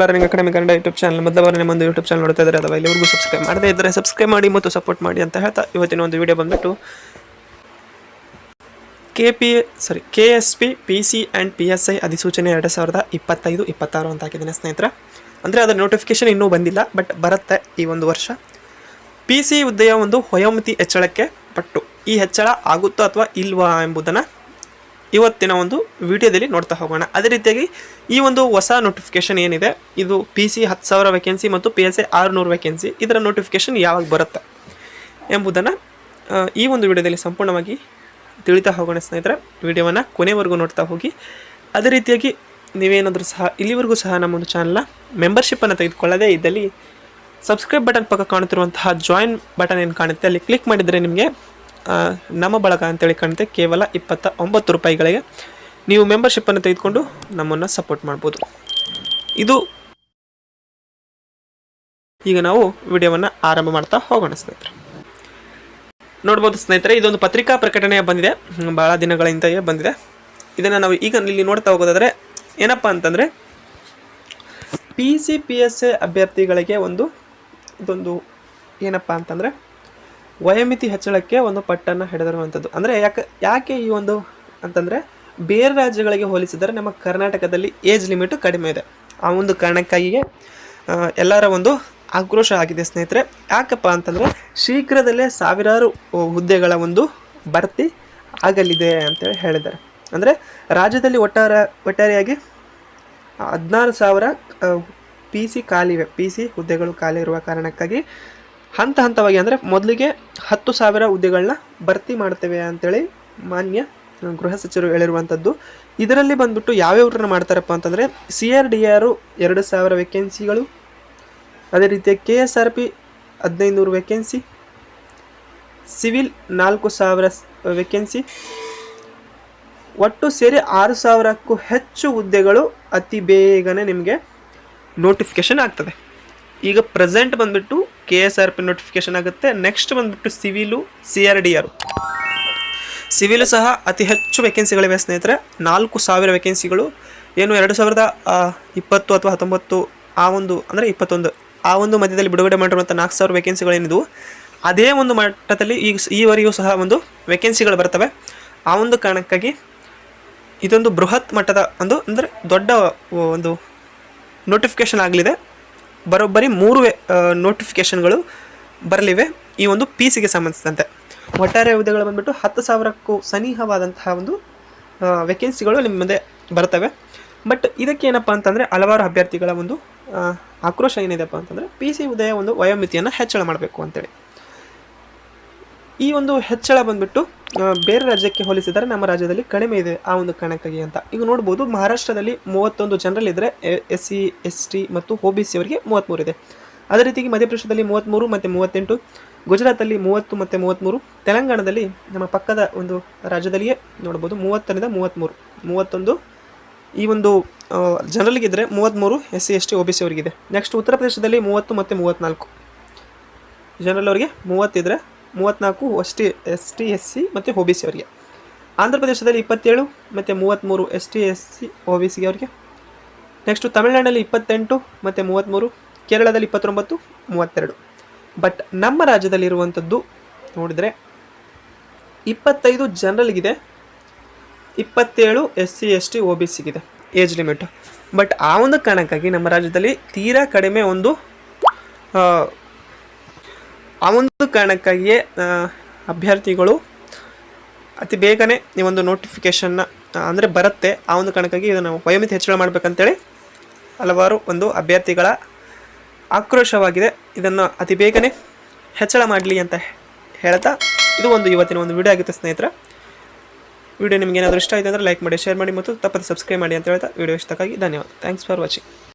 Learning academy Kannada YouTube channel ಮೊದಲ ಬಾರಿ ನಮ್ಮೊಂದು YouTube channel ನೋಡ್ತಾ ಇದ್ದಾರೆ ಅಥವಾ ಇಲ್ಲಿವರೆಗೂ ಸಬ್ಸ್ಕ್ರೈಬ್ ಮಾಡದೇ ಇದ್ದರೆ ಸಬ್ಸ್ಕ್ರೈಬ್ ಮಾಡಿ ಮತ್ತು ಸಪೋರ್ಟ್ ಮಾಡಿ ಅಂತ ಹೇಳ್ತಾ ಇವತ್ತಿನ ಒಂದು ವಿಡಿಯೋ ಬಂದ್ಬಿಟ್ಟು K P sorry K S P P C and P S I ಅಧಿಸೂಚನೆ ಎರಡು ಸಾವಿರದ ಇಪ್ಪತ್ತೈದು, ಇಪ್ಪತ್ತಾರು ಅಂತ ಹಾಕಿದ್ದೀನಿ ಸ್ನೇಹಿತರ. ಅಂದರೆ ಅದರ ನೋಟಿಫಿಕೇಶನ್ ಇನ್ನೂ ಬಂದಿಲ್ಲ ಬಟ್ ಬರುತ್ತೆ ಈ ಒಂದು ವರ್ಷ. ಪಿ ಸಿ ಹುದ್ದೆಯ ಒಂದು ವಯೋಮಿತಿ ಹೆಚ್ಚಳಕ್ಕೆ ಪಟ್ಟು ಈ ಹೆಚ್ಚಳ ಆಗುತ್ತೋ ಅಥವಾ ಇಲ್ವಾ ಎಂಬುದನ್ನು ಇವತ್ತಿನ ಒಂದು ವಿಡಿಯೋದಲ್ಲಿ ನೋಡ್ತಾ ಹೋಗೋಣ. ಅದೇ ರೀತಿಯಾಗಿ ಈ ಒಂದು ಹೊಸ ನೋಟಿಫಿಕೇಶನ್ ಏನಿದೆ, ಇದು ಪಿ ಸಿ ಹತ್ತು ಸಾವಿರ ವೇಕೆನ್ಸಿ ಮತ್ತು ಪಿ ಎಸ್ ಎ ಆರುನೂರು ವೇಕೆನ್ಸಿ ಇದರ ನೋಟಿಫಿಕೇಶನ್ ಯಾವಾಗ ಬರುತ್ತೆ ಎಂಬುದನ್ನು ಈ ಒಂದು ವಿಡಿಯೋದಲ್ಲಿ ಸಂಪೂರ್ಣವಾಗಿ ತಿಳಿತಾ ಹೋಗೋಣ ಸ್ನೇಹಿತರೆ. ವಿಡಿಯೋವನ್ನು ಕೊನೆವರೆಗೂ ನೋಡ್ತಾ ಹೋಗಿ. ಅದೇ ರೀತಿಯಾಗಿ ನೀವೇನಾದರೂ ಸಹ, ಇಲ್ಲಿವರೆಗೂ ಸಹ ನಮ್ಮ ಒಂದು ಚಾನಲ್ನ ಮೆಂಬರ್ಶಿಪ್ಪನ್ನು ತೆಗೆದುಕೊಳ್ಳದೆ ಇದ್ದಲ್ಲಿ ಸಬ್ಸ್ಕ್ರೈಬ್ ಬಟನ್ ಪಕ್ಕ ಕಾಣುತ್ತಿರುವಂತಹ ಜಾಯಿನ್ ಬಟನ್ ಏನು ಕಾಣುತ್ತೆ, ಅಲ್ಲಿ ಕ್ಲಿಕ್ ಮಾಡಿದರೆ ನಿಮಗೆ ನಮ್ಮ ಬಳಗ ಅಂತೇಳಿ ಕಾಣುತ್ತೆ. ಕೇವಲ ಇಪ್ಪತ್ತ ಒಂಬತ್ತು ರೂಪಾಯಿಗಳಿಗೆ ನೀವು ಮೆಂಬರ್ಶಿಪ್ಪನ್ನು ತೆಗೆದುಕೊಂಡು ನಮ್ಮನ್ನು ಸಪೋರ್ಟ್ ಮಾಡ್ಬೋದು. ಇದು ಈಗ ನಾವು ವಿಡಿಯೋವನ್ನು ಆರಂಭ ಮಾಡ್ತಾ ಹೋಗೋಣ ಸ್ನೇಹಿತರೆ. ನೋಡ್ಬೋದು ಸ್ನೇಹಿತರೆ, ಇದೊಂದು ಪತ್ರಿಕಾ ಪ್ರಕಟಣೆ ಬಂದಿದೆ. ಭಾಳ ಬಹಳ ದಿನಗಳ ಹಿಂದೆಯೇ ಬಂದಿದೆ. ಇದನ್ನು ನಾವು ಈಗ ಇಲ್ಲಿ ನೋಡ್ತಾ ಹೋಗೋದಾದರೆ ಏನಪ್ಪ ಅಂತಂದರೆ P C P S A ಅಭ್ಯರ್ಥಿಗಳಿಗೆ ಒಂದು ಇದೊಂದು ಏನಪ್ಪ ಅಂತಂದರೆ ವಯೋಮಿತಿ ಹೆಚ್ಚಳಕ್ಕೆ ಒಂದು ಪಟ್ಟನ್ನು ಹಿಡಿದಿರುವಂಥದ್ದು ಅಂದರೆ ಯಾಕೆ ಯಾಕೆ ಈ ಒಂದು ಅಂತಂದರೆ ಬೇರೆ ರಾಜ್ಯಗಳಿಗೆ ಹೋಲಿಸಿದರೆ ನಮ್ಮ ಕರ್ನಾಟಕದಲ್ಲಿ ಏಜ್ ಲಿಮಿಟು ಕಡಿಮೆ ಇದೆ. ಆ ಒಂದು ಕಾರಣಕ್ಕಾಗಿಯೇ ಎಲ್ಲರ ಒಂದು ಆಕ್ರೋಶ ಆಗಿದೆ ಸ್ನೇಹಿತರೆ. ಯಾಕಪ್ಪ ಅಂತಂದರೆ ಶೀಘ್ರದಲ್ಲೇ ಸಾವಿರಾರು ಹುದ್ದೆಗಳ ಒಂದು ಭರ್ತಿ ಆಗಲಿದೆ ಅಂತೇಳಿ ಹೇಳಿದ್ದಾರೆ. ಅಂದರೆ ರಾಜ್ಯದಲ್ಲಿ ಒಟ್ಟಾರ, ಒಟ್ಟಾರೆಯಾಗಿ ಹದಿನಾರು ಸಾವಿರ ಪಿ ಸಿ ಖಾಲಿವೆ. ಪಿ ಸಿ ಹುದ್ದೆಗಳು ಖಾಲಿ ಇರುವ ಕಾರಣಕ್ಕಾಗಿ ಹಂತ ಹಂತವಾಗಿ ಅಂದರೆ ಮೊದಲಿಗೆ ಹತ್ತು ಸಾವಿರ ಹುದ್ದೆಗಳನ್ನ ಭರ್ತಿ ಮಾಡ್ತೇವೆ ಅಂತೇಳಿ ಮಾನ್ಯ ಗೃಹ ಸಚಿವರು ಹೇಳಿರುವಂಥದ್ದು. ಇದರಲ್ಲಿ ಬಂದ್ಬಿಟ್ಟು ಯಾವ್ಯಾವ್ರನ್ನ ಮಾಡ್ತಾರಪ್ಪ ಅಂತಂದರೆ ಸಿ ಆರ್ ಡಿ ಆರು ಎರಡು ಸಾವಿರ ವೇಕೆನ್ಸಿಗಳು ಅದೇ ರೀತಿ ಕೆ ಎಸ್ ಆರ್ ಪಿ ಹದಿನೈದುನೂರು ವೇಕೆನ್ಸಿ ಸಿವಿಲ್ ನಾಲ್ಕು ಸಾವಿರ ವೇಕೆನ್ಸಿ ಒಟ್ಟು ಸೇರಿ ಆರು ಸಾವಿರಕ್ಕೂ ಹೆಚ್ಚು ಹುದ್ದೆಗಳು ಅತಿ ಬೇಗನೆ ನಿಮಗೆ ನೋಟಿಫಿಕೇಶನ್ ಆಗ್ತದೆ. ಈಗ ಪ್ರೆಸೆಂಟ್ ಬಂದ್ಬಿಟ್ಟು K S R P notification ಆಗುತ್ತೆ. ನೆಕ್ಸ್ಟ್ ಬಂದ್ಬಿಟ್ಟು civil C R D R civil ಸಹ ಅತಿ ಹೆಚ್ಚು ವೇಕೆನ್ಸಿಗಳಿವೆ ಸ್ನೇಹಿತರೆ. ನಾಲ್ಕು ಸಾವಿರ ವೇಕೆನ್ಸಿಗಳು ಏನು ಎರಡು ಸಾವಿರದ ಇಪ್ಪತ್ತು ಅಥವಾ ಹತ್ತೊಂಬತ್ತು, ಆ ಒಂದು, ಅಂದರೆ ಇಪ್ಪತ್ತೊಂದು, ಆ ಒಂದು ಮಧ್ಯದಲ್ಲಿ ಬಿಡುಗಡೆ ಮಾಡಿರುವಂಥ ನಾಲ್ಕು ಸಾವಿರ ವೇಕೆನ್ಸಿಗಳೇನಿದ್ವು ಅದೇ ಒಂದು ಮಟ್ಟದಲ್ಲಿ ಈಗ ಈವರೆಗೂ ಸಹ ಒಂದು ವೇಕೆನ್ಸಿಗಳು ಬರ್ತವೆ. ಆ ಒಂದು ಕಾರಣಕ್ಕಾಗಿ ಇದೊಂದು ಬೃಹತ್ ಮಟ್ಟದ ಒಂದು, ಅಂದರೆ ದೊಡ್ಡ ಒಂದು ನೋಟಿಫಿಕೇಶನ್ ಆಗಲಿದೆ. ಬರೋಬ್ಬರಿ ಮೂರು ನೋಟಿಫಿಕೇಷನ್ಗಳು ಬರಲಿವೆ. ಈ ಒಂದು ಪಿ ಸಿಗೆ ಸಂಬಂಧಿಸಿದಂತೆ. ಒಟ್ಟಾರೆ ಹುದ್ದೆಗಳು ಬಂದ್ಬಿಟ್ಟು ಹತ್ತು ಸಾವಿರಕ್ಕೂ ಸನಿಹವಾದಂತಹ ಒಂದು ವೇಕೆನ್ಸಿಗಳು ನಿಮ್ಮ ಮುಂದೆ ಬರ್ತವೆ. ಬಟ್ ಇದಕ್ಕೆ ಏನಪ್ಪ ಅಂತಂದರೆ ಹಲವಾರು ಅಭ್ಯರ್ಥಿಗಳ ಒಂದು ಆಕ್ರೋಶ ಏನಿದೆಪ್ಪ ಅಂತಂದರೆ ಪಿ ಸಿ ಹುದ್ದೆಯ ಒಂದು ವಯೋಮಿತಿಯನ್ನು ಹೆಚ್ಚಳ ಮಾಡಬೇಕು ಅಂತೇಳಿ. ಈ ಒಂದು ಹೆಚ್ಚಳ ಬಂದ್ಬಿಟ್ಟು ಬೇರೆ ರಾಜ್ಯಕ್ಕೆ ಹೋಲಿಸಿದರೆ ನಮ್ಮ ರಾಜ್ಯದಲ್ಲಿ ಕಡಿಮೆ ಇದೆ ಆ ಒಂದು ಕಾರಣಕ್ಕಾಗಿ ಅಂತ. ಈಗ ನೋಡ್ಬೋದು ಮಹಾರಾಷ್ಟ್ರದಲ್ಲಿ ಮೂವತ್ತೊಂದು ಜನರಲ್ ಇದ್ದರೆ ಎಸ್ ಸಿ ಎಸ್ ಟಿ ಮತ್ತು ಒ ಬಿ ಸಿ ಅವರಿಗೆ ಮೂವತ್ತ್ಮೂರು ಇದೆ. ಅದೇ ರೀತಿಯಾಗಿ ಮಧ್ಯಪ್ರದೇಶದಲ್ಲಿ ಮೂವತ್ತ್ಮೂರು ಮತ್ತು ಮೂವತ್ತೆಂಟು, ಗುಜರಾತಲ್ಲಿ ಮೂವತ್ತು ಮತ್ತು ಮೂವತ್ತ್ಮೂರು ತೆಲಂಗಾಣದಲ್ಲಿ ನಮ್ಮ ಪಕ್ಕದ ಒಂದು ರಾಜ್ಯದಲ್ಲಿಯೇ ನೋಡ್ಬೋದು ಮೂವತ್ತರಿಂದ ಮೂವತ್ತ್ಮೂರು ಮೂವತ್ತೊಂದು ಈ ಒಂದು ಜನರಲ್ಗಿದ್ದರೆ ಮೂವತ್ತ್ಮೂರು S C S T O B C ಅವರಿಗಿದೆ. Next ಉತ್ತರ ಪ್ರದೇಶದಲ್ಲಿ ಮೂವತ್ತು ಮತ್ತು ಮೂವತ್ತ್ನಾಲ್ಕು ಜನರಲ್ ಅವರಿಗೆ ಮೂವತ್ತಿದ್ರೆ ಮೂವತ್ತ್ನಾಲ್ಕು S T S T S C ಮತ್ತು ಒ ಬಿ ಸಿ ಅವರಿಗೆ. ಆಂಧ್ರ ಪ್ರದೇಶದಲ್ಲಿ ಇಪ್ಪತ್ತೇಳು ಮತ್ತು ಮೂವತ್ತ್ಮೂರು S T S C O B C ಅವರಿಗೆ. ನೆಕ್ಸ್ಟು ತಮಿಳುನಾಡಲ್ಲಿ ಇಪ್ಪತ್ತೆಂಟು ಮತ್ತು ಮೂವತ್ತ್ಮೂರು ಕೇರಳದಲ್ಲಿ ಇಪ್ಪತ್ತೊಂಬತ್ತು, ಮೂವತ್ತೆರಡು. ಬಟ್ ನಮ್ಮ ರಾಜ್ಯದಲ್ಲಿರುವಂಥದ್ದು ನೋಡಿದರೆ ಇಪ್ಪತ್ತೈದು ಜನರಲ್ಗಿದೆ, ಇಪ್ಪತ್ತೇಳು S C S T O B ಸಿಗಿದೆ age limit. But ಆ ಒಂದು ಕಾರಣಕ್ಕಾಗಿ ನಮ್ಮ ರಾಜ್ಯದಲ್ಲಿ ತೀರಾ ಕಡಿಮೆ ಒಂದು ಆ, ಒಂದು ಕಾರಣಕ್ಕಾಗಿಯೇ ಅಭ್ಯರ್ಥಿಗಳು ಅತಿ ಬೇಗನೆ ಈ ಒಂದು ನೋಟಿಫಿಕೇಷನ್ನ ಅಂದರೆ ಬರುತ್ತೆ. ಆ ಒಂದು ಕಾರಣಕ್ಕಾಗಿ ಇದನ್ನು ವಯೋಮಿತಿ ಹೆಚ್ಚಳ ಮಾಡಬೇಕಂತೇಳಿ ಹಲವಾರು ಒಂದು ಅಭ್ಯರ್ಥಿಗಳ ಆಕ್ರೋಶವಾಗಿದೆ. ಇದನ್ನು ಅತಿ ಬೇಗನೆ ಹೆಚ್ಚಳ ಮಾಡಲಿ ಅಂತ ಹೇಳ್ತಾ ಇದು ಒಂದು ಇವತ್ತಿನ ಒಂದು ವಿಡಿಯೋ ಆಗಿತ್ತು ಸ್ನೇಹಿತರೆ. ವಿಡಿಯೋ ನಿಮಗೇನಾದರೂ ಇಷ್ಟ ಆಯಿತು ಅಂದರೆ ಲೈಕ್ ಮಾಡಿ ಶೇರ್ ಮಾಡಿ ಮತ್ತು ತಪ್ಪದೆ ಸಬ್ಸ್ಕ್ರೈಬ್ ಮಾಡಿ ಅಂತ ಹೇಳ್ತಾ ವಿಡಿಯೋ ಇಷ್ಟಕ್ಕಾಗಿ ಧನ್ಯವಾದ. Thanks for watching